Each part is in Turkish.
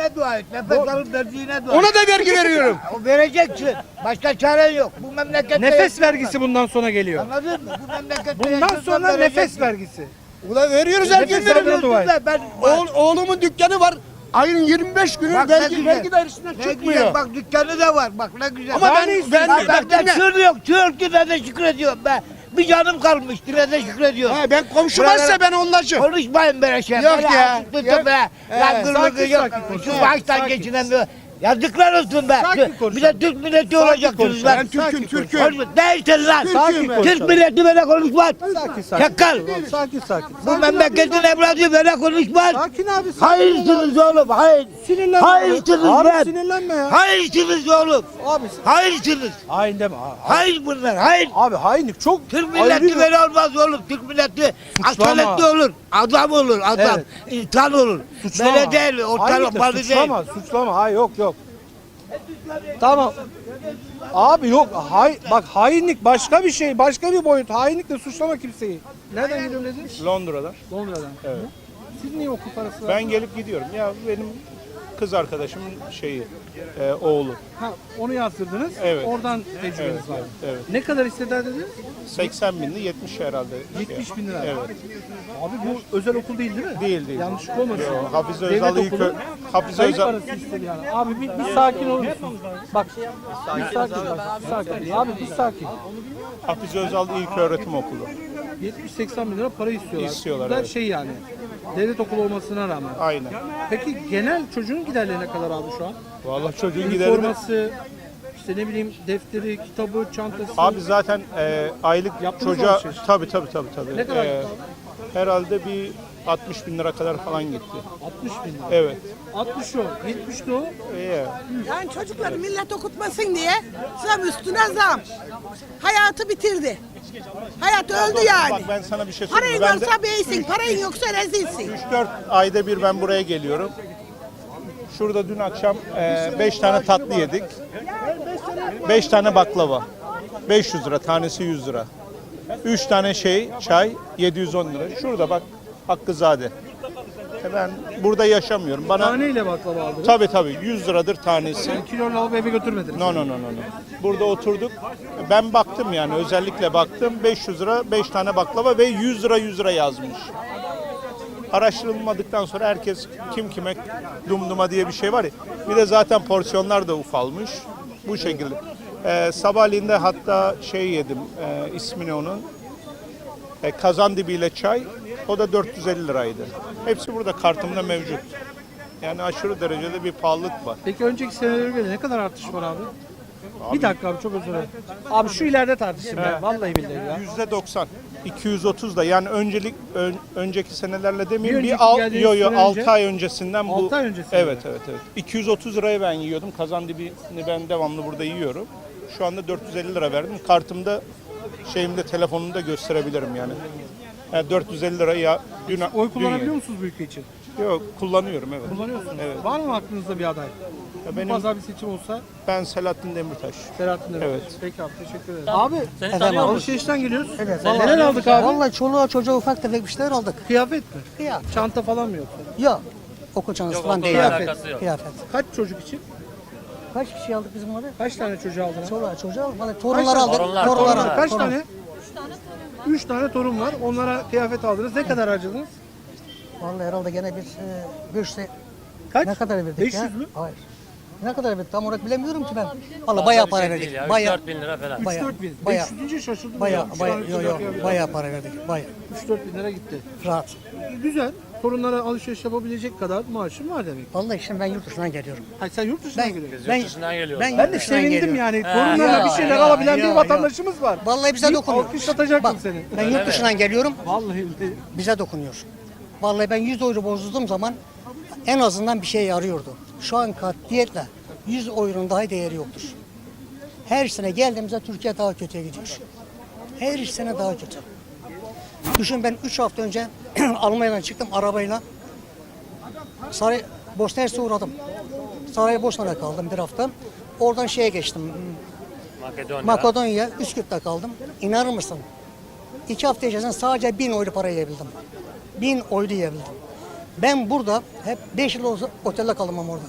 verdiğine dua et. Nefes alıp verdiğine dua et. Ona da vergi veriyorum. O vereceksin. Başka çare yok. Bu memlekette Nefes vergisi bundan sonra geliyor. Anladın mı? Bu memlekette Bundan sonra nefes vergisi. Ulan veriyoruz her gün veriyoruz. Ben, ben, Oğul, oğlumun dükkanı var. Ayın 25 günü Bak ne vergi, vergi dairesinden Ne çıkmıyor. güzel, bak dükkanı da var. Bak ne güzel. Ama Bak, ben- ben, ben- ben, bak ben, dinle. sır yok. Sır ki ben de şükrediyorum ben. Bir canım kalmış. Yine de şükrediyorum. Ha, ben komşu Buralara- varsa ben onlarcım. Konuşmayın böyle şey. Yok böyle ya. Yok. Be. Lan gırgır yok. Şu baştan sakin. Yazıklar olsun be. Sakin. Bir de Türk milleti olacaksınız lan. Ben Türk'üm, Türk'üm. Konuşma. Değilsin lan. Sakin. Türk milleti böyle konuşmaz. Sakin sakin. Çakal. Sakin sakin. Bu memleketin evladı böyle konuşmaz. Sakin abi. sakin. Hayırsınız oğlum. Hayır. Sinirlenme. Hayırsınız Abi lan. sinirlenme ya. Hayırsınız oğlum. Abi Hayırsınız. hain deme. ha- Hayır bunlar. Hayır. Abi hainlik çok Türk milleti böyle olmaz oğlum. Türk milleti Suçlama. adaletli olur. Adam olur. Adam. Evet. İnsan olur. Suçlama. Böyle değil. Ortalık balı değil. Suçlama, suçlama. Hayır yok yok. Tamam. Abi yok. Hay, bak hainlik başka bir şey, başka bir boyut. Hainlikle suçlama kimseyi. Nereden geliyorsun dedin? Londra'dan. Londra'dan. Evet. Siz niye okul parası Ben gelip gidiyorum. Ya benim kız arkadaşımın şeyi, e, oğlu. Ha, onu yazdırdınız. Evet. Oradan tecrübeniz Evet, var. evet. Ne kadar istediler dediniz? 80 bindi, 70 herhalde. 70 bin lira. Evet. Abi bu özel okul değil değil mi? Değil, değil. Yanlışlık olmasın. Yo, Hafize Devlet Özal ilk okulu. ö- Hafize Kayıt Özal parası istedi yani. Abi bir, bir sakin olur musun? Bak. Bir sakin. Bak, bir sakin. Abi bir sakin. Hafize Özal ilk öğretim okulu. 70-80 bin lira para istiyorlar. İstiyorlar, Bunlar evet. şey yani. Devlet okulu olmasına rağmen. Aynen. Peki genel çocuğun giderleri ne kadar abi şu an? Vallahi çocuğun giderini Üniforması, işte ne bileyim defteri, kitabı, çantası. Abi zaten e, aylık Yaptınız mı çocuğa alışveriş? tabi tabi tabi tabi. Ne kadar E, gitti herhalde bir 60 bin lira kadar falan gitti. 60 bin lira. Evet. 60 o, 70 de o. E, Yani çocukları millet okutmasın diye zam üstüne zam. Hayatı bitirdi. Hayat öldü yani. bak ben sana bir şey söyleyeyim. Parayın Ben de varsa beysin, parayın yoksa rezilsin. 3-4 ayda bir ben buraya geliyorum. Şurada dün akşam 5 tane tatlı yedik. 5 tane baklava. 500 lira, tanesi 100 lira. 3 tane şey, çay 710 lira. Şurada bak Hakkızade. Ben burada yaşamıyorum. Bana Taneyle baklava aldınız. tabi tabi 100 liradır tanesi. Kilo alıp eve götürmediniz. No no no no no. Burada oturduk. Ben baktım yani özellikle baktım. 500 lira 5 tane baklava ve 100 lira 100 lira yazmış. Araştırılmadıktan sonra herkes kim kime dumduma diye bir şey var ya. Bir de zaten porsiyonlar da ufalmış. Bu şekilde. Ee, sabahleyin de hatta şey yedim. E, ismini onun. E, kazan dibiyle çay. O da 450 liraydı. Hepsi burada kartımda mevcut. Yani aşırı derecede bir pahalılık var. Peki önceki senelere göre ne kadar artış var abi? Bir dakika abi çok özür dilerim. Abi şu ileride tartışayım ya. Vallahi billahi ya. Yüzde 90. 230 da yani öncelik ön- önceki senelerle demeyeyim Bir bir, önceki al, geldiğiniz yo yo sene 6 önce- ay öncesinden bu. Altı ay öncesi Evet evet evet. 230 liraya ben yiyordum. Kazan dibini ben devamlı burada yiyorum. Şu anda 450 lira verdim. Kartımda şeyimde telefonumda gösterebilirim yani. Yani 450 lira ya dün Oy dün kullanabiliyor yedim. musunuz bu ülke için? Yok kullanıyorum evet. Kullanıyorsunuz. Evet. Var mı aklınızda bir aday? Ya Bu benim pazar bir seçim olsa ben Selahattin Demirtaş. Selahattin Demirtaş. Evet. Peki abi teşekkür ederim. Abi Efendim abi. alışverişten geliyoruz. Evet. Neler aldık abi? Vallahi çoluğa çocuğa ufak tefek bir şeyler aldık. Kıyafet mi? Kıyafet. Çanta falan mı yoksa? Yok. Okul çantası falan değil. Kıyafet. Kıyafet. Kaç çocuk için? Kaç kişi aldık bizim orada? Kaç tane çocuğu aldın? Çoluğa çocuğa aldık. Vallahi torunlar aldık. Torunlar, Torunlar torunlar. aldık. Kaç torun. tane? Üç tane torun var. Onlara kıyafet aldınız. Ne kadar harcadınız? Vallahi herhalde gene bir e, bir şey. Kaç? Ne kadar verdik 500 ya? mü? Hayır. Ne kadar verdik tam olarak bilemiyorum ki ben. Vallahi bayağı para verdik. Bayağı 4 bin lira falan. bayağı 3-4 bin. bayağı 500 deyince şaşırdım. bayağı ya. Üç bayağı tane yo, çocuğa yo, kıyafet. bayağı para verdik. Bayağı 3-4 bin lira gitti. rahat. Güzel. Torunlara alışveriş yapabilecek kadar maaşın var demek. Vallahi şimdi ben yurt dışından geliyorum. Hayır sen yurt dışından Ben geliyorsun. ben dışından geliyoruz. Ben, Ben de sevindim yani. Ya, bir şeyler ya, alabilen ya, bir vatandaşımız var. Vallahi bize Bir dokunuyor. alkışlatacaktım Bak, seni. Ben yurt dışından geliyorum. Vallahi billahi. bize dokunuyor. Vallahi ben 100 euro bozduğum zaman en azından bir şey yarıyordu. Şu an katiyetle 100 euronun daha değeri yoktur. Her sene geldiğimizde Türkiye daha kötüye gidiyor. Her sene daha kötü. Düşün ben 3 hafta önce Almanya'dan çıktım arabayla. Saray, Bosna Hersek'e uğradım. Saraybosna'da kaldım bir hafta. Oradan şeye geçtim. Makedonya. Makedonya, Üsküp'te kaldım. İnanır mısın? İki hafta içerisinde sadece bin euro para yiyebildim. Bin euro yiyebildim. Ben burada hep 5 yıl otelde kalamam orada.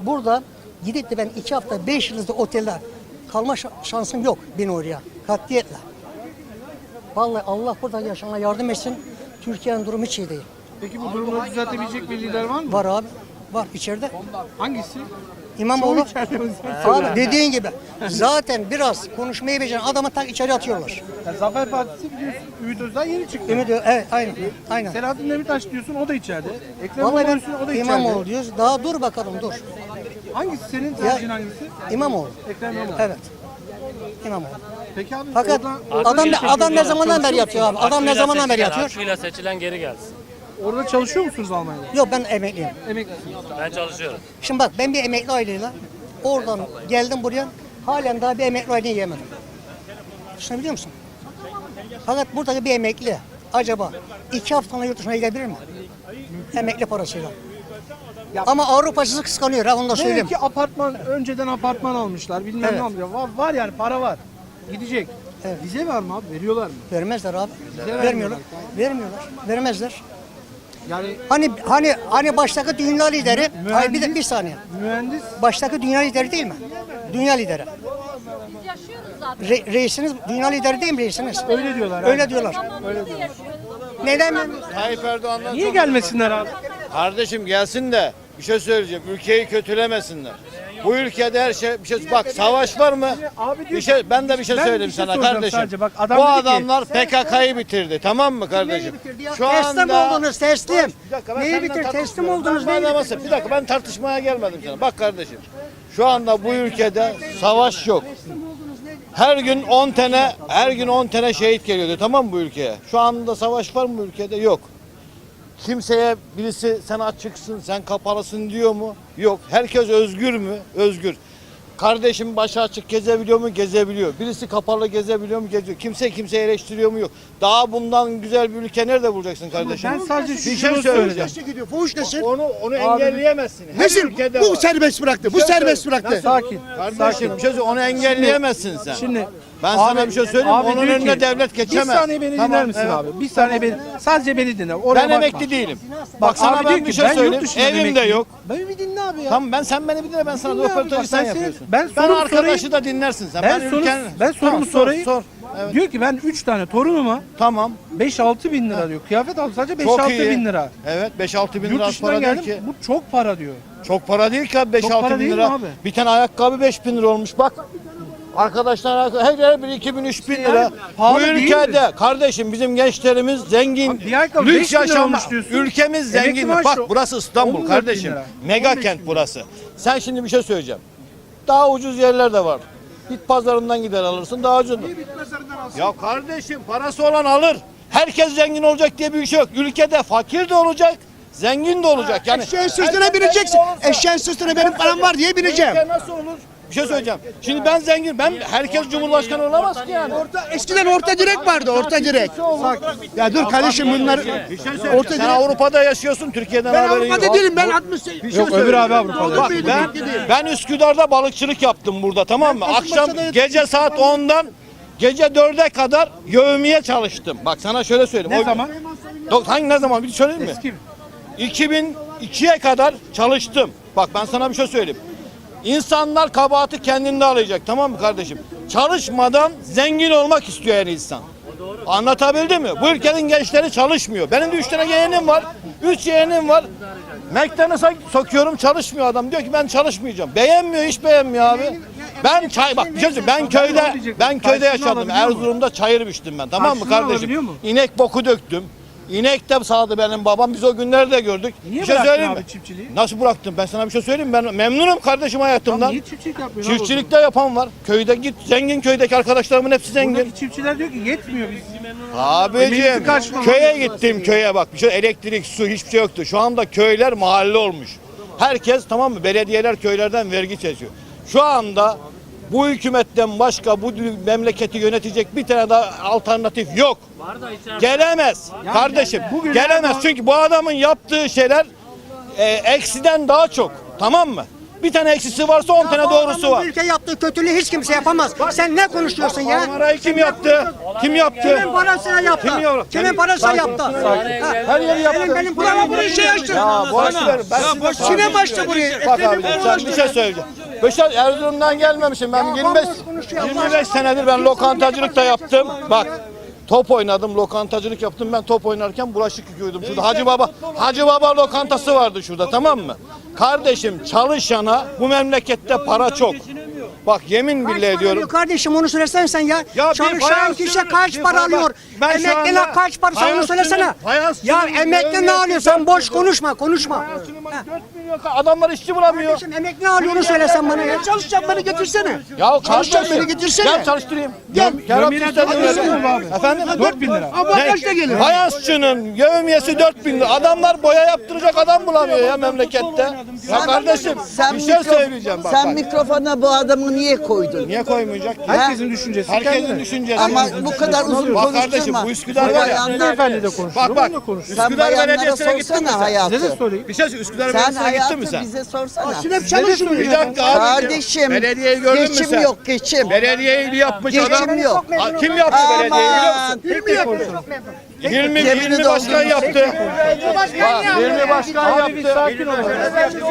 Burada gidip de ben 2 hafta 5 yıldızlı otelde kalma şa- şansım yok bin oraya. Katiyetle. Vallahi Allah burada yaşamına yardım etsin. Türkiye'nin durumu hiç iyi değil. Peki bu durumları düzeltebilecek bir lider var mı? Var abi. Var içeride. Hangisi? İmamoğlu. Abi dediğin gibi zaten biraz konuşmayı beceren adamı tak içeri atıyorlar. Ya Zafer Partisi biliyorsun. Ümit Özdağ yeni çıktı. Ümit evet aynen. Aynen. Selahattin Demirtaş diyorsun o da içeride. Ekrem Vallahi İmamoğlu diyorsun o da ben içeride. İmamoğlu diyoruz. Daha dur bakalım dur. Hangisi senin tercihin hangisi? İmamoğlu. Ekrem İmamoğlu. Evet. İmamoğlu. Peki abi Fakat orada, adam adam ne zamandan beri yatıyor abi? Adam ne zamandan beri yatıyor? Hakkıyla seçilen geri gelsin. orada çalışıyor musunuz Almanya'da? Yok ben emekliyim. Emeklisiniz. Ben çalışıyorum. Şimdi bak ben bir emekli aileyle oradan geldim buraya halen daha bir emekli aileyi yiyemedim. Düşünebiliyor musun? Fakat buradaki bir emekli acaba iki haftalığına yurt dışına gidebilir mi? Emekli parasıyla. Ama Avrupa sizi kıskanıyor ha onu da söyleyeyim. Demek ki apartman, önceden apartman almışlar bilmem Evet. ne almışlar. Var, var yani para var. Gidecek. Evet. Vize var mı abi? Veriyorlar mı? Vermezler abi. vermiyorlar. Vermiyorlar. Vermiyorlar. Vermezler. Yani Hani hani hani baştaki dünya lideri, hayır bir de bir saniye. mühendis Baştaki dünya lideri değil mi? Dünya lideri. Yaşıyoruz zaten. Re- reisiniz dünya lideri değil mi reisiniz? öyle diyorlar. abi. Öyle diyorlar. Zamanımızda yaşıyoruz. Neden? Tayyip Erdoğan'dan Niye gelmesinler abi? Kardeşim gelsin de bir şey söyleyeceğim. Ülkeyi kötülemesinler. Bu ülkede her şey bir şey bak savaş var mı? Abi diyor Bir şey ben de bir şey Ben söyleyeyim bir şey sana soracağım kardeşim. sadece. Bak adam Bu dedi ki- adamlar PKK'yı bitirdi. Tamam mı kardeşim? Şu teslim anda oldunuz teslim. Bir dakika, ben Neyi senden bitir? tartışmıyorum. Teslim oldunuz. Ben Neyi bitir? Bir dakika ben tartışmaya gelmedim sana. Bak kardeşim. Şu anda bu ülkede savaş yok. Her gün 10 tane her gün 10 tane şehit geliyordu tamam mı bu ülkeye? Şu anda savaş var mı bu ülkede? Yok. Kimseye birisi sen açıksın, sen kapalısın diyor mu? Yok. Herkes özgür mü? Özgür. Kardeşim başı açık gezebiliyor mu? Gezebiliyor. Birisi kapalı gezebiliyor mu? Geziyor. Kimse kimseyi eleştiriyor mu? Yok. Daha bundan güzel bir ülke nerede bulacaksın kardeşim? Ben sadece bir şey söyleyeceğim. söyleyeceğim. gidiyor. Fuhuş nesin? Onu onu engelleyemezsin. Her Nesin? ülkede Bu var. serbest bıraktı. Bu Şey serbest bıraktı. Sakin. Kardeşim bir şey söyle, onu engelleyemezsin sen. Şimdi Ben sana bir şey söyleyeyim, abi onun diyor önüne ki, devlet geçemez. Bir saniye beni Tamam, dinler misin evet. abi? Bir saniye beni. Sadece beni dinle. Oraya ben bakma. emekli değilim. Bak, sana ben diyor bir ki şey ben yurt söyleyeyim. dışından Evim de yok. Ben bir dinle abi ya. Tamam ben sen beni bir dinle ben sana Dinle abi, bak röportajı sen ben seni- yapıyorsun. ben sorumu arkadaşı sorayım. da dinlersin sen. Ben, soru, ülken- ben sorumu Tamam, sor, sorayım. Sor. Evet. Diyor ki ben 3 tane torunuma Tamam. 5-6 bin lira diyor. Kıyafet aldım sadece Çok 5-6 iyi. bin lira. Evet 5-6 bin Yurt lira dışından para değil geldim. ki. Bu çok para diyor. Çok para değil ki abi 5-6 para bin değil mi lira. abi? Bir tane ayakkabı 5 bin lira olmuş bak. Arkadaşlar her yer bir 2000 3000 lira. pahalı Bu değil ülkede kardeşim bizim gençlerimiz zengin, Abi beş lüks bin diyorsun. Ülkemiz Emekli zengin. maaşı Bak burası İstanbul 14 bin kardeşim. lira. Mega 15 kent bin burası. Sen şimdi bir şey söyleyeceğim. Daha ucuz yerler de var. Bit pazarından gider alırsın daha ucuz. Ya kardeşim parası olan alır. Herkes zengin olacak diye bir şey yok. Ülkede fakir de olacak, zengin de olacak. Yani Eşeğin sırtına herkes bineceksin. zengin olursa- Eşeğin sırtına benim param var diye bineceğim. Ülke nasıl olur? Bir şey söyleyeceğim. Şimdi ben zengin, ben herkes cumhurbaşkanı olamaz ki yani. Orta, eskiden orta direk vardı orta direk. Ya dur kardeşim bunlar orta Sen direk. Avrupa'da yaşıyorsun, Türkiye'den Ben haberin Avrupa'da yok. değilim ben 60 Yok öbür abi Avrupa'da. Bak ben, ben Üsküdar'da balıkçılık yaptım burada tamam mı? Akşam gece saat 10'dan gece 4'e kadar yövmiye çalıştım. Bak sana şöyle söyleyeyim. Ne O- zaman? Yok, hangi ne zaman bir söyleyeyim mi? Eski. 2002'ye kadar çalıştım. Bak ben sana bir şey söyleyeyim. İnsanlar kabahati kendinde arayacak tamam mı kardeşim? Çalışmadan zengin olmak istiyor her insan. Anlatabildim mi? Bu ülkenin gençleri çalışmıyor. Benim de üç tane yeğenim var. Üç yeğenim var. McDonald's'a sokuyorum çalışmıyor adam. Diyor ki ben çalışmayacağım. Beğenmiyor hiç beğenmiyor abi. Ben çay bak bir şey söyleyeyim. Ben köyde ben köyde yaşadım. Erzurum'da çayır biçtim ben. Tamam mı kardeşim? İnek boku döktüm. İnek de sağdı benim babam. Biz o günleri de gördük. Niye bir şey bıraktın abi mi? çiftçiliği? Nasıl bıraktım? Ben sana bir şey söyleyeyim? Ben memnunum kardeşim hayatımdan. Niye çiftçilik yapmıyorsun? Çiftçilikte yapan var. Köyde git zengin köydeki arkadaşlarımın hepsi zengin. Buradaki çiftçiler diyor ki yetmiyor biz. Abicim köye gittim köye bak. Bir şey elektrik, su hiçbir şey yoktu. Şu anda köyler mahalle olmuş. Herkes tamam mı? Belediyeler köylerden vergi kesiyor. Şu anda bu hükümetten başka bu memleketi yönetecek bir tane daha alternatif yok. Gelemez kardeşim. gelemez çünkü bu adamın yaptığı şeyler e, eksiden daha çok. Tamam mı? Bir tane eksisi varsa 10 tane doğrusu Bu var. ülke yaptığı kötülüğü hiç kimse yapamaz. Sen ne konuşuyorsun ya? Marmara'yı kim yaptı? Kim yaptı? Kimin parasıyla yaptı? Kim yaptı? Kimin parasıyla yaptı? Ha, Her yeri yaptı. Benim benim paramı buraya şey açtın. Ya boş ver. Ben size Çin'e başla buraya. Bak abi sen bir şey söyleyeceğim. Beşer Erzurum'dan gelmemişim ben 25 25 senedir ben lokantacılık da yaptım. Bak top oynadım, lokantacılık yaptım. Ben top oynarken bulaşık yıkıyordum şurada. Hacı Baba Hacı Baba lokantası vardı şurada tamam mı? Kardeşim çalışana bu memlekette para çok. Bak yemin billahi ediyorum. Kardeşim onu söylesene sen ya. Ya Çalışan kişi kaç para alıyor? Ben Emekliler anda kaç para onu fayans söylesene. Ya emekli ne alıyorsun? Sen boş konuşma konuşma. Ha. Adamlar işçi bulamıyor. Kardeşim emekli ne alıyor onu söylesen bana ya. Çalışacağım beni getirsene. Ya Çalışacak kardeşim, beni getirsene. Gel çalıştırayım. Gel. Gel ederim Efendim? abi. Efendim? 4000 lira. Ama kaçta gelir? Fayansçının yevmiyesi 4000 lira. Adamlar boya yaptıracak adam bulamıyor ya memlekette. Ya kardeşim bir şey söyleyeceğim bak. Sen bak. mikrofona bu adamı niye koydun? Niye koymayacak ki? Herkesin düşüncesi. Herkesin düşüncesi. Ama bu kadar uzun Bak konuşturma. kardeşim bu Üsküdar var ya. Beyefendi de konuşuyor. Bak bak. onunla konuşuyor. Sen Üsküdar Belediyesi'ne gittin mi sen? hayatı. Size de sorayım. Bir şey söyle, Üsküdar Belediyesi'ne gittin mi sen? bize sorsana. Hep çalışmıyor. Bir dakika abi. Kardeşim Belediyeyi gördün mü geçim sen? yok geçim. Belediyeyi yapmış Geçim adam. yok. Ha, Kim yaptı belediyeyi biliyor musun? Aman. 20, Cebini 20 başkan yaptı. 20 başkan Abi yaptı. sakin ol.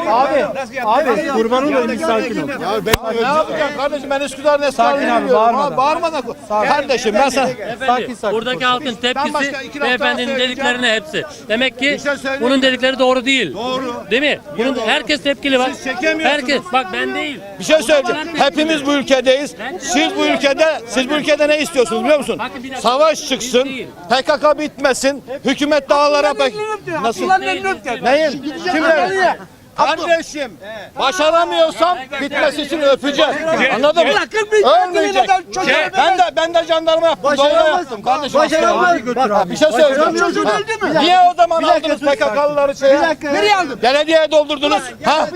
Abi, abi kurban olayım bir sakin ol. Ya ben ne yapacağım kardeşim ben Üsküdar'ın Sakin esnafını abi, bağırmadan. Bağırmadan. Kardeşim ben sana Sakin sakin. Buradaki halkın tepkisi beyefendinin dediklerine hepsi. Demek ki şey bunun dedikleri doğru değil. Doğru. Değil mi? Bunun herkes tepkili çekemiyorsunuz. Herkes bak ben değil. bir şey söyleyeceğim. Hepimiz bu ülkedeyiz. Siz bu ülkede siz bu ülkede ne istiyorsunuz biliyor musun? Savaş çıksın. PKK bitmesin. Hükümet dağlara pek nasıl? Neyin? Kimler? Kardeşim başaramıyorsam bitmesi için öpeceğim. Anladın mı? Ölmeyecek. Ben de ben de jandarma yaptım. Doğru yaptım kardeşim. Abi. Bir şey söyleyeceğim. Çocuğun öldü mü? Niye o zaman aldınız PKK'lıları şeye? Nereye aldın? Belediyeye doldurdunuz. Ha?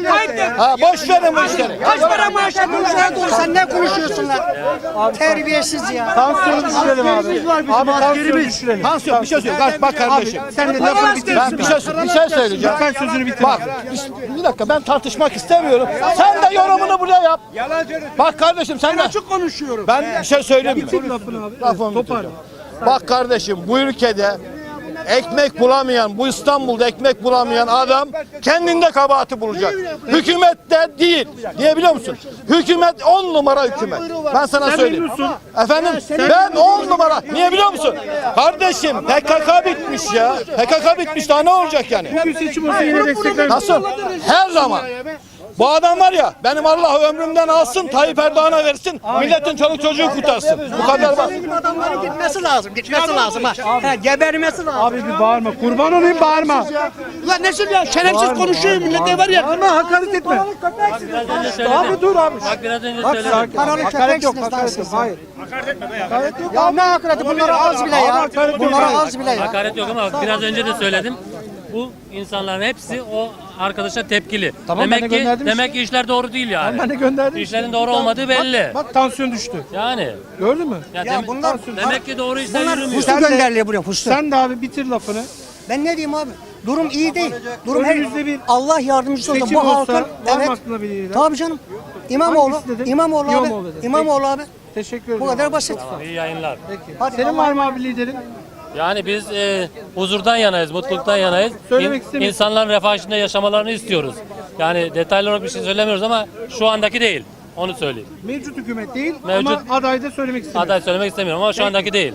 Ha boş verin bu işleri. Kaç para maaş alıyorsun? Sen dur sen ne konuşuyorsun lan? Terbiyesiz ya. Tansiyonu düşürelim abi. Abi tansiyonu düşürelim. Tansiyon bir şey söyleyeyim. Bak, bak kardeşim. Sen de lafını bitir. Ben şey, bir şey söyleyeceğim. Lütfen sözünü bitir. Bak bir, dakika ben tartışmak istemiyorum. Sen de yorumunu buraya yap. Bak kardeşim sen de. Açık konuşuyorum. Ben bir şey söyleyeyim mi? Bitir lafını abi. Lafımı. Bak kardeşim bu ülkede ekmek bulamayan, bu İstanbul'da ekmek bulamayan adam kendinde kabahati bulacak. Hükümette değil. Niye biliyor musun? Hükümet 10 numara hükümet. Ben sana söyleyeyim. Efendim ben 10 numara. Niye biliyor musun? Kardeşim PKK bitmiş ya. PKK bitmiş daha ne olacak yani? Nasıl? Her zaman. Bu adam var ya benim Allah ömrümden alsın Tayyip Erdoğan'a versin milletin çoluk çocuğu kurtarsın. Bu kadar bak. Benim adamların gitmesi lazım. Gitmesi lazım ha. ha gebermesi lazım. Abi bir bağırma. Kurban olayım bağırma. Ulan nesin ya? Şerefsiz konuşuyor millete var ya. Bağırma hakaret etme. Abi dur abi. Bak biraz önce Bak söyledim. sakin. Paralı Hakaret yok. lan Hakaret siz yok. ya. Hayır. Hakaret yok. Ya ne hakareti bunlara az bile ya. Bunlara az bile ya. Hakaret yok ama biraz önce de söyledim. Bu insanların hepsi o arkadaşa tepkili. Tamam, ben de demek ki gönderdim demek ki işler doğru değil yani. Ben de gönderdim. İşlerin doğru olmadığı belli. Bak tansiyon düştü. Yani Gördün mü? ya, Ya demek, bunlar demek ki doğru işler bunlar yürümüyor. pusu gönderliyor buraya pusu. Sen de abi bitir lafını. Ben ne diyeyim abi? Durum iyi değil. Durum her Önümüzde bir Allah yardımcısı olsun. Seçim Bu olsa halkın bir lider? Tabii canım. İmamoğlu. Hangisi dedin? İmamoğlu abi. İmamoğlu. İmamoğlu abi. Teşekkür ederim. Bu kadar basit. İyi yayınlar. Peki. Senin var mı abi liderin? Yani biz e, huzurdan yanayız, mutluluktan yanayız. Söylemek istemiyorsun. İnsanların refah içinde yaşamalarını istiyoruz. Yani detaylı olarak bir şey söylemiyoruz ama şu andaki değil. Onu söyleyeyim. Mevcut hükümet değil Mevcut- ama adayda söylemek istemiyorum. Aday söylemek istemiyorum ama şu andaki değil.